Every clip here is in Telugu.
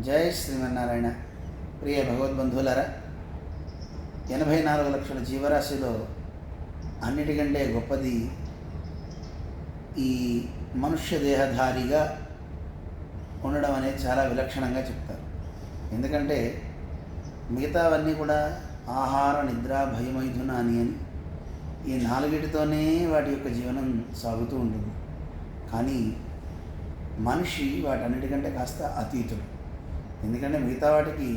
జై శ్రీమన్నారాయణ. ప్రియ భగవద్బంధువులారా ఎనభై నాలుగు లక్షల జీవరాశిలో అన్నిటికంటే గొప్పది ఈ మనుష్య దేహధారిగా ఉండడం అనేది చాలా విలక్షణంగా చెప్తారు. ఎందుకంటే మిగతావన్నీ కూడా ఆహార నిద్ర భయమైథున అని అని ఈ నాలుగిటితోనే వాటి యొక్క జీవనం సాగుతూ ఉంటుంది. కానీ మనిషి వాటన్నిటికంటే కాస్త అతీతుడు. ఎందుకంటే మిగతా వాటికి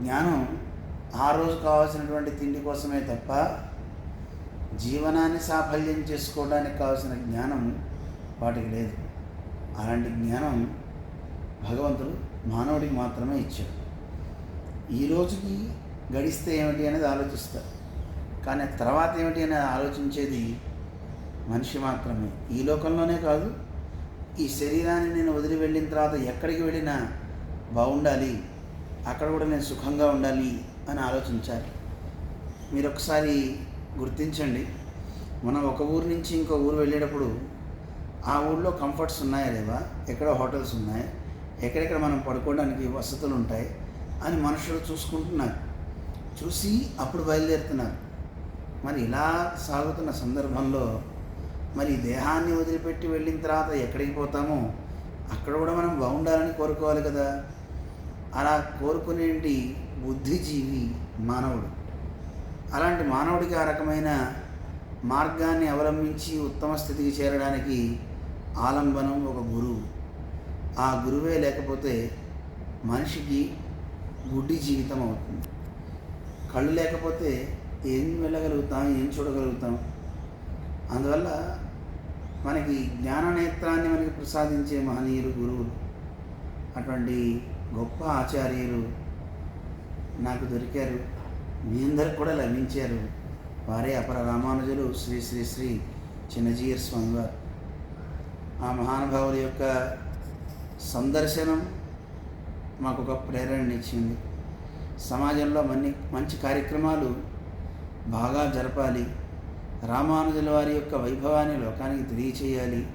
జ్ఞానం ఆ రోజు కావాల్సినటువంటి తిండి కోసమే తప్ప జీవనాన్ని సాఫల్యం చేసుకోవడానికి కావాల్సిన జ్ఞానం వాటికి లేదు. అలాంటి జ్ఞానం భగవంతుడు మానవుడికి మాత్రమే ఇచ్చాడు. ఈ రోజుకి గడిస్తే ఏమిటి అనేది ఆలోచిస్తారు. కానీ తర్వాత ఏమిటి అనేది ఆలోచించేది మనిషి మాత్రమే. ఈ లోకంలోనే కాదు ఈ శరీరాన్ని నేను వదిలి వెళ్ళిన తర్వాత ఎక్కడికి వెళ్ళినా బాగుండాలి. అక్కడ కూడా నేను సుఖంగా ఉండాలి అని ఆలోచించాలి. మీరు ఒకసారి గుర్తించండి. మనం ఒక ఊరు నుంచి ఇంకో ఊరు వెళ్ళేటప్పుడు ఆ ఊళ్ళో కంఫర్ట్స్ ఉన్నాయా లేవా? ఎక్కడ హోటల్స్ ఉన్నాయి. ఎక్కడెక్కడ మనం పడుకోవడానికి వసతులు ఉంటాయి అని మనుషులు చూసుకుంటున్నారు. చూసి అప్పుడు బయలుదేరుతున్నారు. మరి ఇలా సాగుతున్న సందర్భంలో మరి దేహాన్ని వదిలిపెట్టి వెళ్ళిన తర్వాత ఎక్కడికి పోతామో అక్కడ కూడా మనం బాగుండాలని కోరుకోవాలి కదా. అలా కోరుకునేటి బుద్ధిజీవి మానవుడు. అలాంటి మానవుడికి ఆ రకమైన మార్గాన్ని అవలంబించి ఉత్తమ స్థితికి చేరడానికి ఆలంబనం ఒక గురువు. ఆ గురువే లేకపోతే మనిషికి గుడ్డి జీవితం అవుతుంది. కళ్ళు లేకపోతే ఏం వెళ్ళగలుగుతాం ఏం చూడగలుగుతాం? అందువల్ల మనకి జ్ఞాననేత్రాన్ని మనకి ప్రసాదించే మహనీయులు గురువులు అటువంటి గొప్ప ఆచార్యులు నాకు దొరికారు. మీ అందరికి కూడా లభించారు. వారే అపర రామానుజులు శ్రీ శ్రీ శ్రీ చిన్నజీయర్ స్వామివారు ఆ మహానుభావుల యొక్క సందర్శనం మాకు ఒక ప్రేరణనిచ్చింది సమాజంలో మన్ని మంచి కార్యక్రమాలు బాగా జరపాలి. రామానుజుల వారి యొక్క వైభవాన్ని లోకానికి తెలియచేయాలి.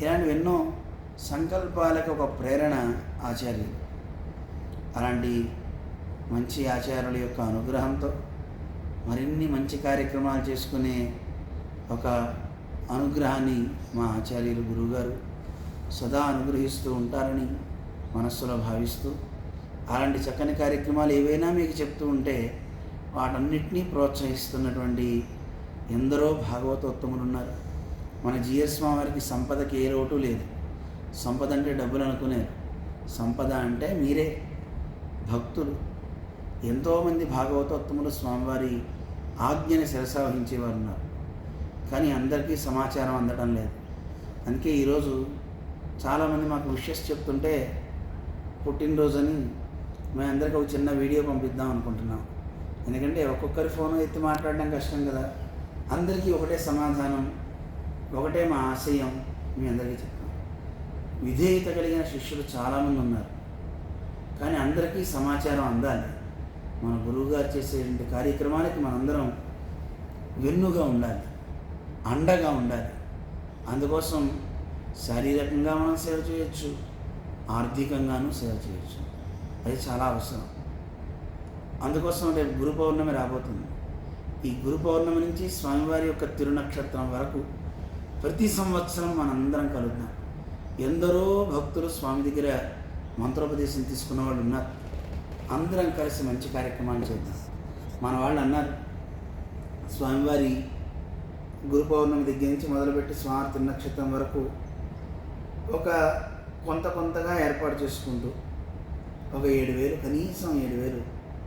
ఇలాంటివి ఎన్నో సంకల్పాలకు ఒక ప్రేరణ ఆచార్యులు. అలాంటి మంచి ఆచార్యుల యొక్క అనుగ్రహంతో మరిన్ని మంచి కార్యక్రమాలు చేసుకునే ఒక అనుగ్రహాన్ని మా ఆచార్యులు గురువుగారు సదా అనుగ్రహిస్తూ ఉంటారని మనస్సులో భావిస్తూ అలాంటి చక్కని కార్యక్రమాలు ఏవైనా మీకు చెప్తూ ఉంటే వాటన్నిటినీ ప్రోత్సహిస్తున్నటువంటి ఎందరో భాగవతోత్తములు ఉన్నారు మన జిఎస్ వారికి సంపదకి ఏ లోటు లేదు. సంపద అంటే డబ్బులు అనుకునేది సంపద అంటే మీరే. భక్తులు. ఎంతోమంది భాగవతోత్తములు స్వామివారి ఆజ్ఞని శిరసావహించేవారు ఉన్నారు కానీ అందరికీ సమాచారం అందడం లేదు. అందుకే ఈరోజు చాలామంది మాకు విషయస్ చెప్తుంటే పుట్టినరోజని మేము అందరికీ ఒక చిన్న వీడియో పంపిద్దాం అనుకుంటున్నాం. ఎందుకంటే ఒక్కొక్కరి ఫోన్ ఎత్తి మాట్లాడడం కష్టం కదా. అందరికీ ఒకటే సమాధానం ఒకటే మా ఆశయం మీ అందరికీ చెప్తాం విధేయత కలిగిన శిష్యులు చాలామంది ఉన్నారు. కానీ అందరికీ సమాచారం అందాలి. మన గురువుగారు చేసేటువంటి కార్యక్రమానికి మనందరం వెన్నుగా ఉండాలి అండగా ఉండాలి. అందుకోసం శారీరకంగా మనం సేవ చేయొచ్చు ఆర్థికంగానూ సేవ చేయొచ్చు. అది చాలా అవసరం. అందుకోసం రేపు గురు పౌర్ణమి రాబోతుంది. ఈ గురు పౌర్ణమి నుంచి స్వామివారి యొక్క తిరునక్షత్రం వరకు ప్రతి సంవత్సరం మనందరం కలుద్దాం. ఎందరో భక్తులు స్వామి దగ్గర మంత్రోపదేశం తీసుకున్న వాళ్ళు ఉన్నారు. అందరం కలిసి మంచి కార్యక్రమాలు చేద్దాం. మన వాళ్ళు అన్నారు స్వామివారి గురు పౌర్ణమి దగ్గర నుంచి మొదలుపెట్టి స్వామి తిరునక్షత్రం వరకు ఒక కొంత కొంతగా ఏర్పాటు చేసుకుంటూ ఒక ఏడు వేలు కనీసం ఏడు వేలు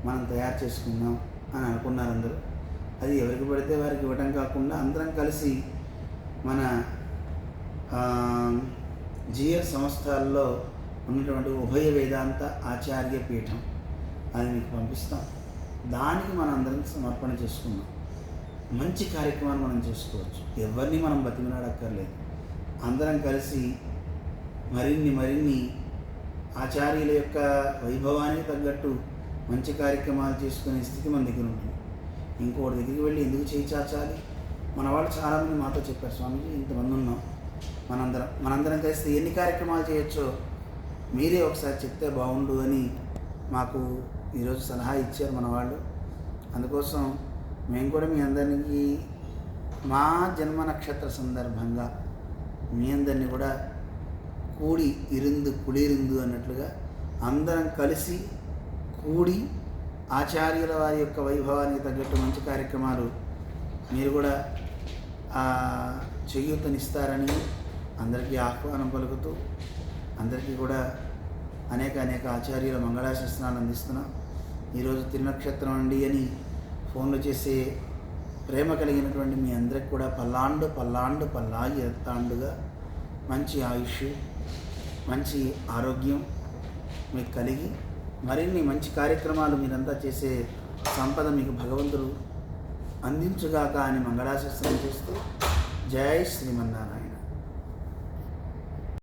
మనం తయారు చేసుకుందాం అని అనుకున్నారు అందరూ. అది ఎవరికి పడితే వారికి ఇవ్వడం కాకుండా అందరం కలిసి మన జిఎల్ సంస్థల్లో ఉన్నటువంటి ఉభయ వేదాంత ఆచార్య పీఠం అది మీకు పంపిస్తాం. దానికి మనం అందరం సమర్పణ చేసుకుందాం. మంచి కార్యక్రమాన్ని మనం చేసుకోవచ్చు. ఎవరిని మనం బతిమినాడక్కర్లేదు అందరం కలిసి మరిన్ని మరిన్ని ఆచార్యుల యొక్క వైభవానికి తగ్గట్టు మంచి కార్యక్రమాలు చేసుకునే స్థితి మన దగ్గర ఉంటుంది. ఇంకోటి దగ్గరికి వెళ్ళి ఎందుకు చేయి చాచాలి? మన వాళ్ళు చాలామంది మాతో చెప్పారు స్వామీజీ ఇంతమంది ఉన్నాం. మనందరం మనందరం కలిసి ఎన్ని కార్యక్రమాలు చేయొచ్చో మీరే ఒకసారి చెప్తే బాగుండు అని మాకు ఈరోజు సలహా ఇచ్చారు మన వాళ్ళు. అందుకోసం మేము కూడా మీ అందరికీ మా జన్మ నక్షత్ర సందర్భంగా మీ అందరినీ కూడా కూడి ఇరిందు కుడిరిందు అన్నట్లుగా అందరం కలిసి కూడి ఆచార్యుల వారి యొక్క వైభవానికి తగ్గట్టు మంచి కార్యక్రమాలు మీరు కూడా చేయూతనిస్తారని అందరికీ ఆహ్వానం పలుకుతూ అందరికీ కూడా అనేక అనేక ఆచార్యుల మంగళాశాసనాలు అందిస్తున్నాం. ఈరోజు తిరునక్షత్రం అండి అని ఫోన్లు చేసే ప్రేమ కలిగినటువంటి మీ అందరికి కూడా పల్లాండు పల్లాండు పల్లాగి ఎత్తాండుగా మంచి ఆయుష్ మంచి ఆరోగ్యం మీకు కలిగి మరిన్ని మంచి కార్యక్రమాలు మీరంతా చేసే సంపద మీకు భగవంతుడు అందించుగాక అని మంగళాశిస్తం చేస్తూ జై శ్రీమన్నారాయణ.